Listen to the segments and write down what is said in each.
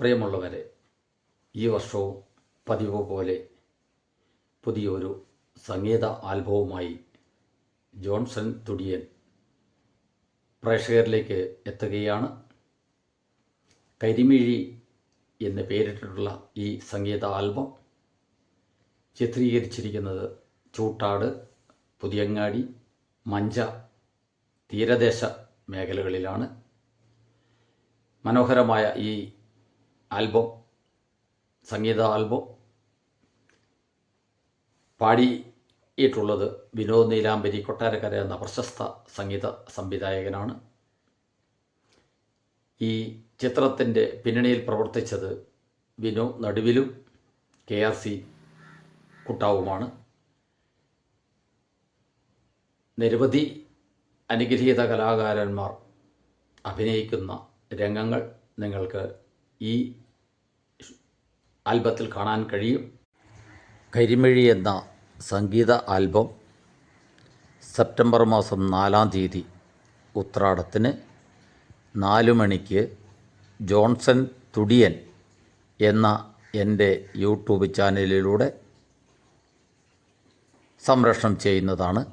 പ്രിയമുള്ളവരെ ഈ വർഷവും പതിവ് പോലെ പുതിയൊരു സംഗീത ആൽബവുമായി ജോൺസൺ തുടിയൻ പ്രേക്ഷകരിലേക്ക് എത്തുകയാണ്. കരിമിഴി എന്ന് പേരിട്ടിട്ടുള്ള ഈ സംഗീത ആൽബം ചിത്രീകരിച്ചിരിക്കുന്നത് ചൂട്ടാട് പുതിയങ്ങാടി മഞ്ച തീരദേശ മേഖലകളിലാണ്. മനോഹരമായ ഈ ആൽബം സംഗീത ആൽബം. പാടിയിട്ടുള്ളത് വിനോദ് നീലാംബരി കൊട്ടാരക്കര എന്ന പ്രശസ്ത സംഗീത സംവിധായകനാണ്. ഈ ചിത്രത്തിന്റെ പിന്നണിയിൽ പ്രവർത്തിച്ചത് വിനു നടുവിലും കെ ആർ സി കുട്ടാവുമാണ്. നിരവധി അനുഗ്രഹീത കലാകാരന്മാർ അഭിനയിക്കുന്ന രംഗങ്ങൾ നിങ്ങൾക്ക് ഈ ആൽബത്തിൽ കാണാൻ കഴിയും. കരിമിഴി എന്ന സംഗീത ആൽബം സെപ്റ്റംബർ മാസം നാലാം തീയതി ഉത്രാടത്തിന് നാല് മണിക്ക് ജോൺസൺ തുടിയൻ എന്ന എന്റെ യൂട്യൂബ് ചാനലിലൂടെ സംരക്ഷണം ചെയ്യുന്നതാണ്.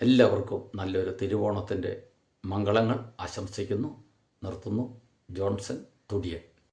എല്ലാവർക്കും നല്ലൊരു തിരുവോണത്തിന്റെ മംഗളങ്ങൾ ആശംസിക്കുന്നു നിർത്തുന്നു. ജോൺസൺ തുടിയൻ